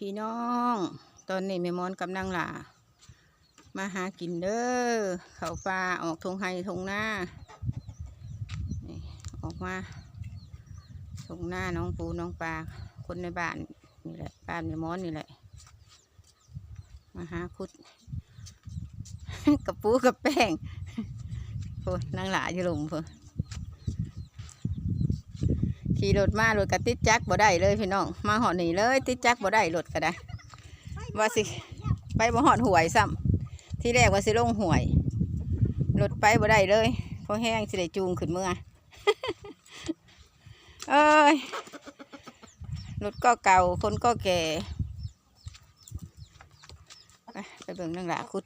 พี่น้อง ตอนนี้แม่มอนกำลังหล่ามาหากินเด้อเขาปลาออกทงไห้ทงหน้านี่ออกมาทงหน้าน้องปูน้องปลาคนในบ้านนี่แหละบ้านแม่มอนนี่แหละ มาหาคุดกับปูกับแป้งโอ้นางหลาอยู่หลุมเพิ่น ขี่รถมารถกระติดจักบ่ได้เลยพี่น้องมาหอดนี่เลย ติดจักบ่ได้รถก็ได้ว่าสิไปบ่หอดหวยซ้ำที่แรกว่าสิลงหวยรถไปบ่ได้เลยเพราะแห้งสิได้จูงขึ้นเมื่อเอ้ยรถก็เก่าคนก็แก่ไปเบิ่งนางหลาคุด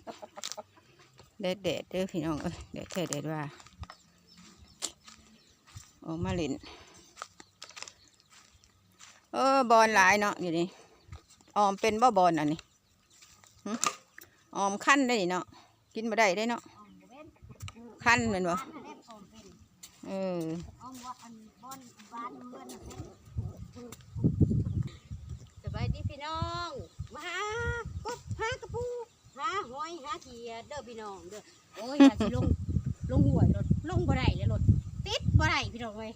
เด็ดเด็ดเด้อพี่น้องเอ้ยเด็ดแท้เด็ดว่าออกมาเล่น เออบอลหลายเนาะอยู่นี่ออมเป็นบ่บอลอันนี้ออมขั้นได้นี่เนาะกินมาได้ได้เนาะขั้นแมันบ่เออสบายดีพี่น้องมาหากบหากระปูหาหอยหาเขียดเด้อพี่น้องเด้อโอ้ยอย่าสิลงลงหวยรถลงบ่ได้เลยรถติดบ่ได้พี่น้องเว้ย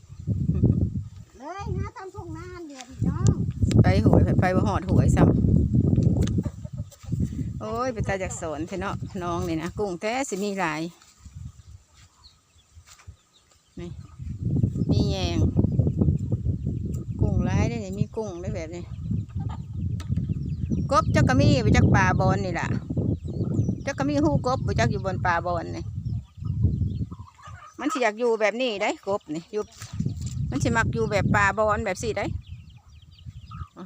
เลยหาตามทุ่งนาเดือพี่น้องไปหวยไปบ่หอดหวยซ้ำโอ้ยไปตาจากสอนเถอะเนาะน้องนี่นะกุ้งแท้สิมีหลายนี่มีแยงกุ้งหลายได้นี่มีกุ้งได้แบบนี้กบจักกะมีไปจักป่าบอนนี่ล่ะจักกะมีหูกบไปจักอยู่บนป่าบอนนี่มันสิอยากอยู่แบบนี้ได้กบนี่อยู่ มันสิมักอยู่แบบป่าบอนแบบสี่ได้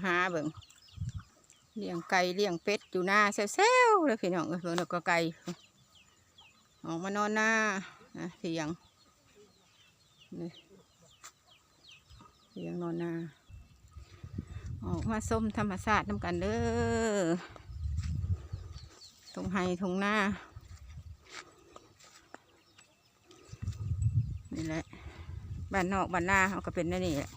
หาเบิ่งเลี้ยงไก่เลี้ยงเป็ดอยู่หน้าเซลๆเลยพี่น้องเอ้ยเบิ่งแล้วก็ไก่ออกมานอนหน้าเถียงนี่เถียงนอนหน้าออกมาส้มธรรมชาติน้ำกันเด้อทงไฮทงหน้านี่แหละ บ้านนอกบ้านหน้าเขาก็เป็นนั่นนี่แหละ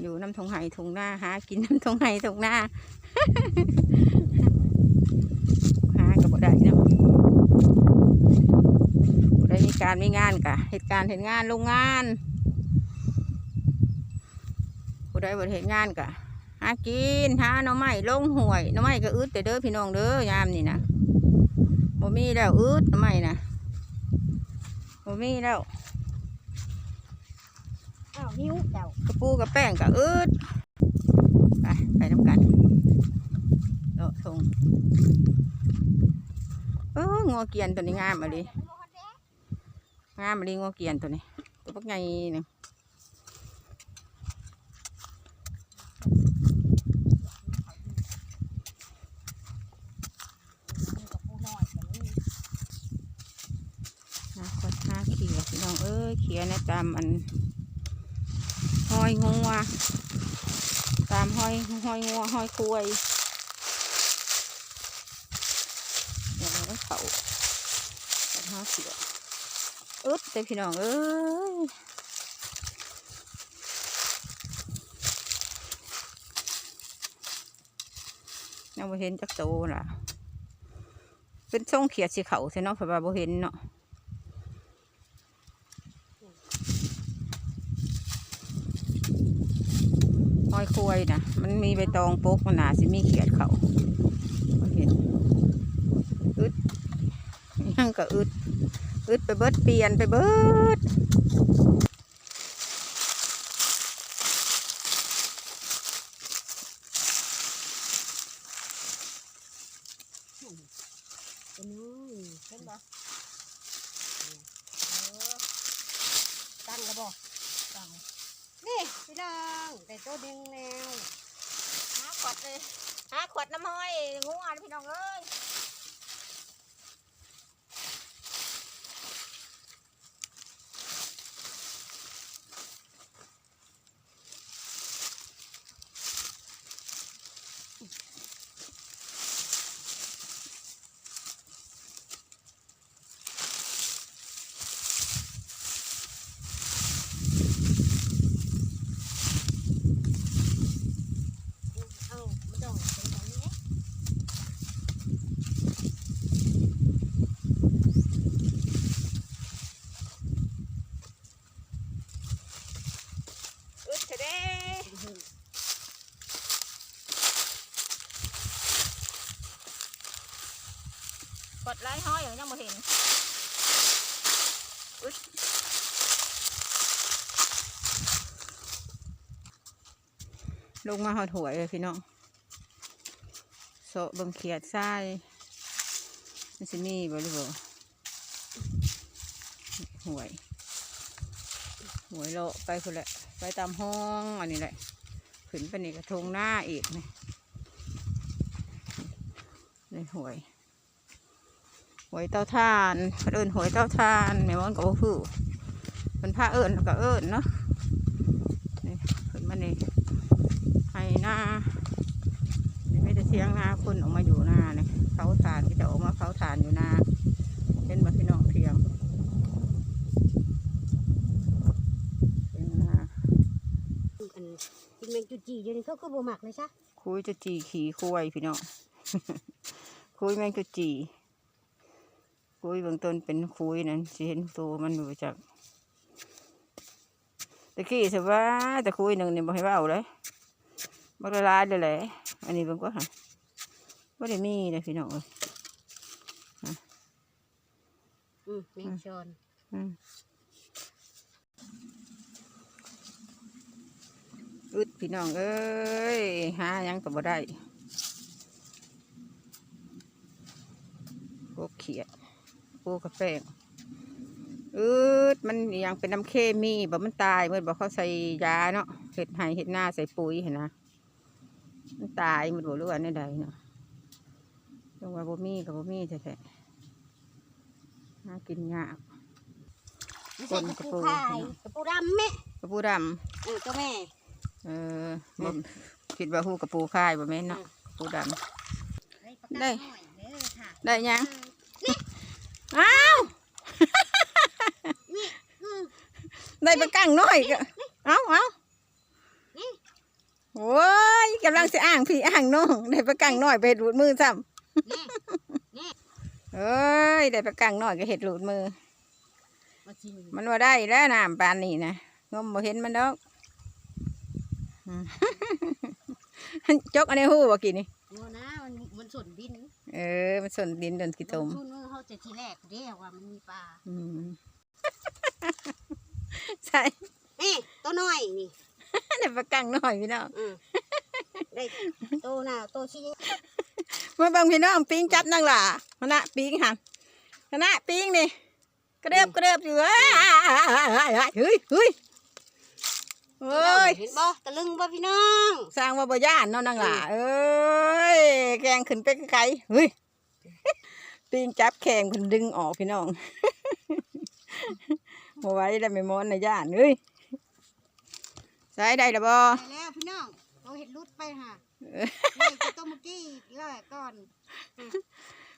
อยู่น้ำทงไห้ทงหน้าหากินน้ำทงไห้ทงหน้าหากับบ่ได้นะบ่ได้มีการมีงานกะเหตุการณ์เห็นงานโรงงานบ่ได้บ่ได้เห็นงานกะหากินหาหน่อไม้ลงห่วยหน่อไม้ก็อึดแต่เด้อพี่น้องเด้อยามนี่นะบ่มีแล้วอึดหน่อไม้นะ บ่มีแล้วอ้าวหิวเจ้ากระปูกับแป้งกับอืดไปไปน้ำกันโลทงเอองัวเกียนตัวนี้งามมาดิงามมาดิงัวเกียนตัวนี้ตัวปักไงเนี่ยหาคนหาเขียพี่น้องเอ้ยเขียนะตามอัน ห อยงัวตามห้อยห้อยงัวห้อยคุยเดี๋ยวเราเขาแต่ห้าเสียอึดแต่พี่น้องเอ้ยยังบ่เห็นจักโตล่ะ เป็นช่องเขียดสีเขาใช่เนาะเพราะว่าบ่เห็นเนาะ อยคุยนะมันมีใบตองโป๊กมันหนาสิมีเขียดเขาเห็นอึดยังก็อึดอึดไปเบิดเปลี่ยนไปเบิดตัวนู้นเห็นบ่ตั้งกระบอก นี่พี่น้องแต่ตัวดึงแนวหาขวดเลยหาขวดน้ำห้อยงูอะพี่น้องเอ้ย ไล่ห้อยอย่างยังบ่เห็นอุ๊ยลงมาหอดหวยเลยพี่น้องโซะเบังเขียดทรายมันสิมีบรือบ่หวยหวยโลไปคนละ ไปตามห้องอันนี้แหละขึ้นไปนี่กระทงหน้าอีกนี่นี่หวย หวยเต้าทานเพิ่นเอิญหวยเต้าทานแม่มอนกับว่าผู้เป็นผ้าเอิญกับเอิญเนาะนี่ขึ้นมานี่ให้หน้านี่ไม่ได้เสียงหน้าคนออกมาอยู่หน้าเนี่ยเผาทานที่จะออกมาเผาทานอยู่หน้าเป็นมาพี่น้องเทียมเป็นหน้าอันกินแมงจุจีอยู่นี่เขาก็บ่มักเลยซะคุยจะจีขี่คุยพี่น้องคุยแมงจะจี คุยเบื้องต้นเป็นคุยนั่นสิเห็นตัวมันอยู่จากตะกี้สว่าแต่คุยหนึ่งนี่บ่ให้เบาเลยบักละลายเลยแหละอันนี้เบิ่งก็หันบ่ได้มีเลยพี่น้องเอ้ยอืมแมงชอนอืมอึดพี่น้อง เอ้ยหาหยังก็บ่ได้พวกเขียด พวกกระแฟงอึดมันอหยังเป็นน้ำเคมีบ่มันตายเมื่อบ่เขาใส่ยาเนาะเห็ดไห้เห็ดหน้าใส่ปุ๋ยเห็นนะมันตายมันบ่รู้ว่าในใดเนาะลงว่าบ่มีกับบ่มีแท้ๆหากินยากไม่ใช่กระปูกระปูพายกระปูดำแม่กระปูดเออตัวแม่ำเออบ่คิดว่าหูกระปูค่ายบ่แม่นเนาะกระปูดได้ได้ปากกาหน่อยเด้อค่ะำได้ยัง อ้าวอืมได้ปลากั้งน้อยก็เอาเอานี่โอ้ยกำลังจะอ่างพี่อ่างน้องได้ปลากั้งน้อยไปดูดมือซ้นี่ำเอ้ยได้ปลากั้งน้อยก็เห็ดดูดมือมาชิมมันว่าได้แล้วน้ำปานนี้นะงมบ่เห็นมันดอกอืมจกอันนี้หู้บ่กินนี่โอ้นะมันมันสนดิน เออ มันส่วนดินโดนกี่ตมลงทุนว่า เขาจะทีแรกเรียกว่ามันมีปลาอืมใช่เอ้ตัวน้อยนี่ได้ปลากังหน่อยพี่น้องอืมได้โตหน้าโตชี้เมื่อบางพี่น้องปิ้งจับนั่งหล่ะคณะปิ้งหันคณะปิ้งนี่กระเดิบกระเดิบอยู่เอ้ยเฮ้ยเฮ้ยเอ้ยเห็นบ่ตะลึงบ่พี่น้องสร้างว่าบ่ย่านเนาะนั่งหล่ะเอ้ยแกงขึ้นไปไกลๆเฮ้ย ปิ้งจับแข่งคนดึงออกพี่น้องบ่ไหว้แล้วไม่มอนในะย่านเอ้ยใส่ได้ละบ่ไปแล้วพี่น้องเราเห็นรุดไปค่ะไล่จะต้มเมื่อกี้อีกแล้วก่อน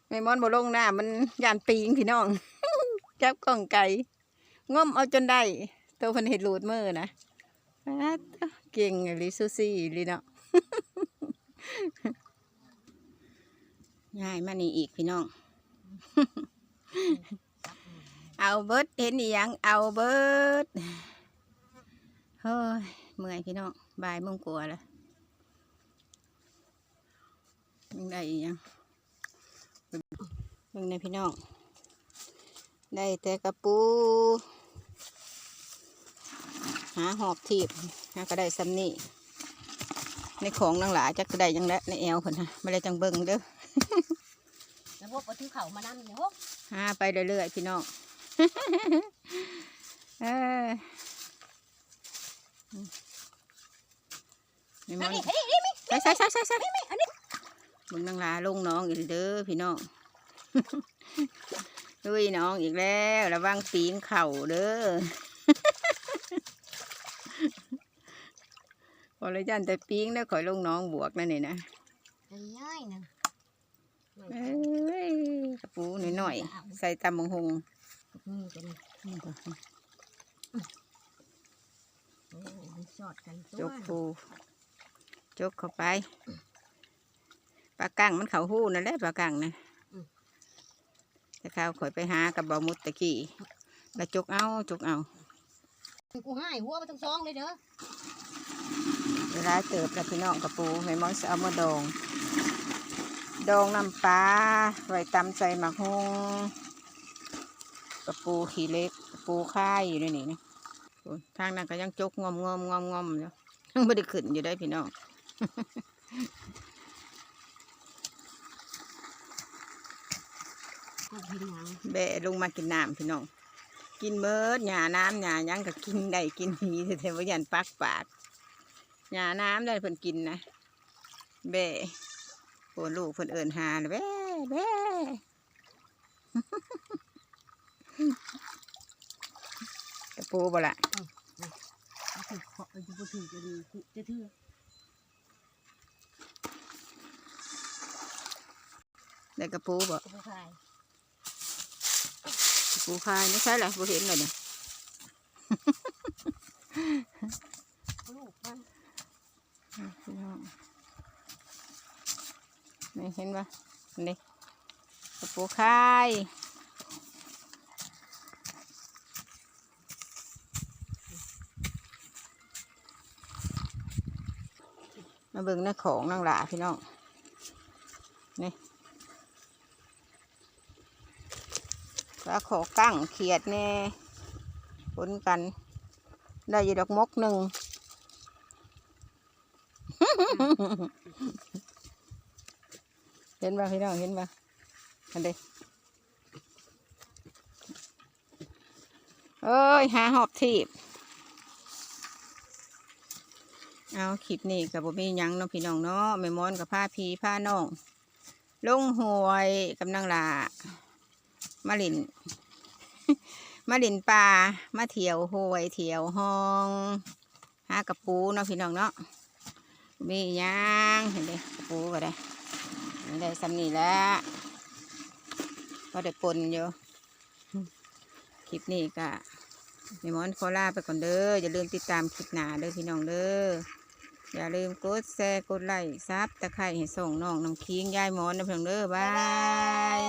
ไม่มอนบ่ลงหน้ามันย่านปิงพี่น้อง จับกล่องไก่งมเอาจนได้ตัวเพิ่นเห็ดรูดมือนะอ๊าดเก่งอลิซูซี่อลิเนาะง่ายมานี่อีกพี่น้อง เอาเบิดเห็นอีหยังเอาเบิดเฮ้ยเมื่อยพี่น้องบ่ายมงกว่าแล้วยังได้อีหยังมึงในพี่น้อง ได้แต่กระปู หาหอบทีบหาก็ได้ซ้ำนี่ในของนางหลาจักก็ได้ยังและในแอวเพิ่นฮะไม่ได้จังเบิ่งเด้อ พวกเอาถือเข่ามานั่งเนี่ยพวกหาไปเรื่อยๆพี่น้องเออนี่มันนี่นี่นี่นี่ใส่ใส่ใส่ใส่ใส่มึงนางลาลงน้องอีกเด้อพี่น้องลุยน้องอีกแล้วระวังปีงเข่าเด้อพอเลยยันแต่ปีงแล้วขอยลงน้องบวกนั่นนี่นะง่ายนะ เอ้ยกระปูหน่อยๆ ใส่ตำบังหงนี่เป็นโอ้มันสอดกันตัจวกปูจกเข้าไปปลากังมันเขาหู้นั่นแหละปลากังนะแต่ข้าวข่อยไปหากับบามุดตะกี้แล้วจกเอาจกเอา กูให้หัวไปทั้งสองเลยเด้อเวลาเติบแล้วพี่น้องกระปูไม่มอนสิเอามาดอง ดองน้ำปลาไว้ตำใส่หมักฮงกระปูขี้เล็กปูค่ายอยู่ในนี่นะทางนั้นก็ยังจกงอมงอมงอมงอมอยู่ยังไม่ได้ขึ้นอยู่ได้พี่น้องแบะลงมากินน้ำพี่น้อง กินเมิดหยาน้ำหยายังก็กินได้กินหีแต่ว่ายันปักปากหยาน้ำได้เพิ่นกินนะแบะ โอ้ลูกเพิ่นเอิญหาเลยแบะแบะกระปูบ่ละเอาถือขอเอาถือบ่ถือจะดีจะถือได้กระปูบ่จะบ่ขายกระปูคายไม่ใช่หละบ่เห็นเลยเนี่ย ลูกมัน พี่น้อง นี่เห็นปะนี่กระปูคายมาเบิ่งในของนางหลาพี่น้อง นี่ปลาขอกั้งเขียดแน่ปนกัน ได้ยีดอกมกหนึ่ง เห็นป่ะพี่น้องเห็นป่ะอันเดเอ้ยหาหอบทีบเอาคลิปนี้กับบ่มียังเนาะพี่น้องเนาะแม่มอนกับผ้าพีผ้าน้องลงหวยกำลังลามาลินมาลินปลามาเทียวหวยเทียวห้องหากระปูเนาะพี่น้องเนาะมียังเห็นเด้กระปูก็ได้ นี่ได้สำนีแล้วก็ได้ปนอยู่คลิปนี้ก็มีมอนโคลาไปก่อนเด้ออย่าลืมติดตามคลิปหน้าเด้อพี่น้องเด้ออย่าลืมกดแชร์กดไลค์ซับตะไคร้ให้ส่งน้องน้องคิงยายมอนนะพี่น้งเด้อบาย